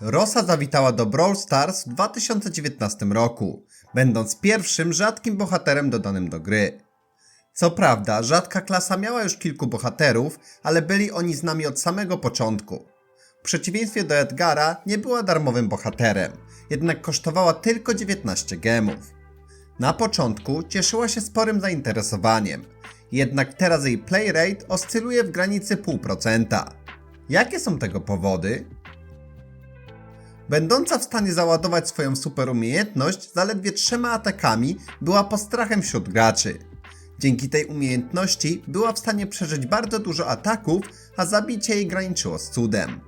Rosa zawitała do Brawl Stars w 2019 roku, będąc pierwszym rzadkim bohaterem dodanym do gry. Co prawda, rzadka klasa miała już kilku bohaterów, ale byli oni z nami od samego początku. W przeciwieństwie do Edgara nie była darmowym bohaterem, jednak kosztowała tylko 19 gemów. Na początku cieszyła się sporym zainteresowaniem, jednak teraz jej playrate oscyluje w granicy 0,5%. Jakie są tego powody? Będąca w stanie załadować swoją super umiejętność zaledwie trzema atakami, była postrachem wśród graczy. Dzięki tej umiejętności była w stanie przeżyć bardzo dużo ataków, a zabicie jej graniczyło z cudem.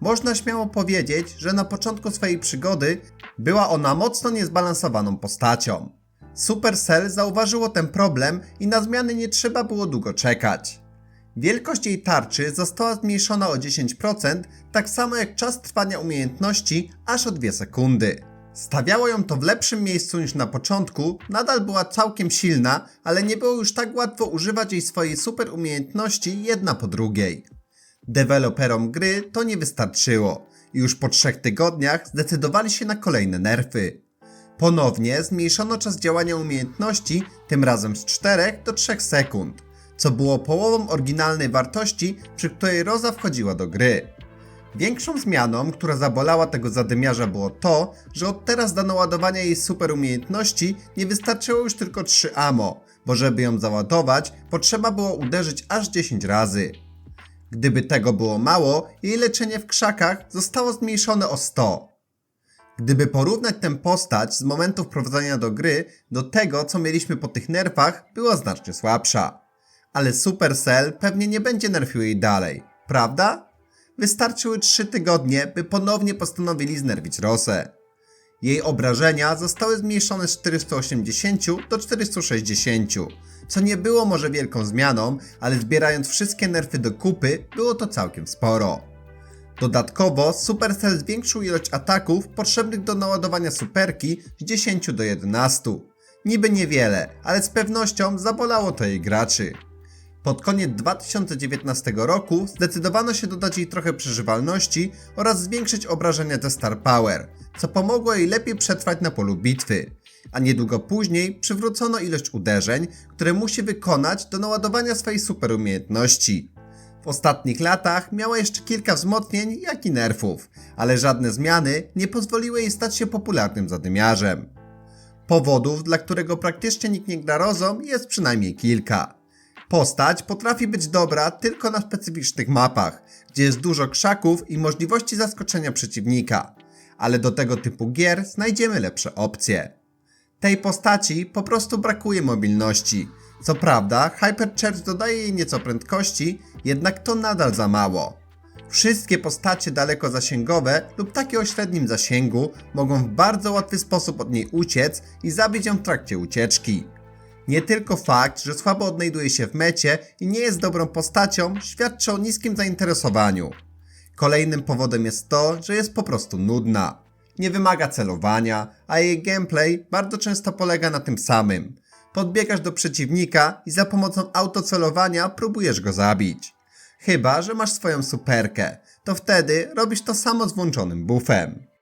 Można śmiało powiedzieć, że na początku swojej przygody była ona mocno niezbalansowaną postacią. Supercell zauważyło ten problem i na zmiany nie trzeba było długo czekać. Wielkość jej tarczy została zmniejszona o 10%, tak samo jak czas trwania umiejętności aż o 2 sekundy. Stawiało ją to w lepszym miejscu niż na początku, nadal była całkiem silna, ale nie było już tak łatwo używać jej swojej super umiejętności jedna po drugiej. Deweloperom gry to nie wystarczyło i już po trzech tygodniach zdecydowali się na kolejne nerfy. Ponownie zmniejszono czas działania umiejętności, tym razem z 4 do 3 sekund, co było połową oryginalnej wartości, przy której Roza wchodziła do gry. Większą zmianą, która zabolała tego zadymiarza było to, że od teraz do naładowania jej super umiejętności nie wystarczyło już tylko 3 ammo, bo żeby ją załadować, potrzeba było uderzyć aż 10 razy. Gdyby tego było mało, jej leczenie w krzakach zostało zmniejszone o 100. Gdyby porównać tę postać z momentu wprowadzenia do gry do tego, co mieliśmy po tych nerfach, była znacznie słabsza. Ale Supercell pewnie nie będzie nerfił jej dalej, prawda? Wystarczyły 3 tygodnie, by ponownie postanowili znerwić Rosę. Jej obrażenia zostały zmniejszone z 480 do 460, co nie było może wielką zmianą, ale zbierając wszystkie nerfy do kupy, było to całkiem sporo. Dodatkowo Supercell zwiększył ilość ataków potrzebnych do naładowania superki z 10 do 11. Niby niewiele, ale z pewnością zabolało to jej graczy. Pod koniec 2019 roku zdecydowano się dodać jej trochę przeżywalności oraz zwiększyć obrażenia ze Star Power, co pomogło jej lepiej przetrwać na polu bitwy. A niedługo później przywrócono ilość uderzeń, które musi wykonać do naładowania swojej super umiejętności. W ostatnich latach miała jeszcze kilka wzmocnień, jak i nerfów, ale żadne zmiany nie pozwoliły jej stać się popularnym zadymiarzem. Powodów, dla którego praktycznie nikt nie gra rozą, jest przynajmniej kilka. Postać potrafi być dobra tylko na specyficznych mapach, gdzie jest dużo krzaków i możliwości zaskoczenia przeciwnika, ale do tego typu gier znajdziemy lepsze opcje. Tej postaci po prostu brakuje mobilności. Co prawda, Hypercharge dodaje jej nieco prędkości, jednak to nadal za mało. Wszystkie postacie daleko-zasięgowe lub takie o średnim zasięgu mogą w bardzo łatwy sposób od niej uciec i zabić ją w trakcie ucieczki. Nie tylko fakt, że słabo odnajduje się w mecie i nie jest dobrą postacią, świadczy o niskim zainteresowaniu. Kolejnym powodem jest to, że jest po prostu nudna. Nie wymaga celowania, a jej gameplay bardzo często polega na tym samym. Podbiegasz do przeciwnika i za pomocą autocelowania próbujesz go zabić. Chyba, że masz swoją superkę, to wtedy robisz to samo z włączonym buffem.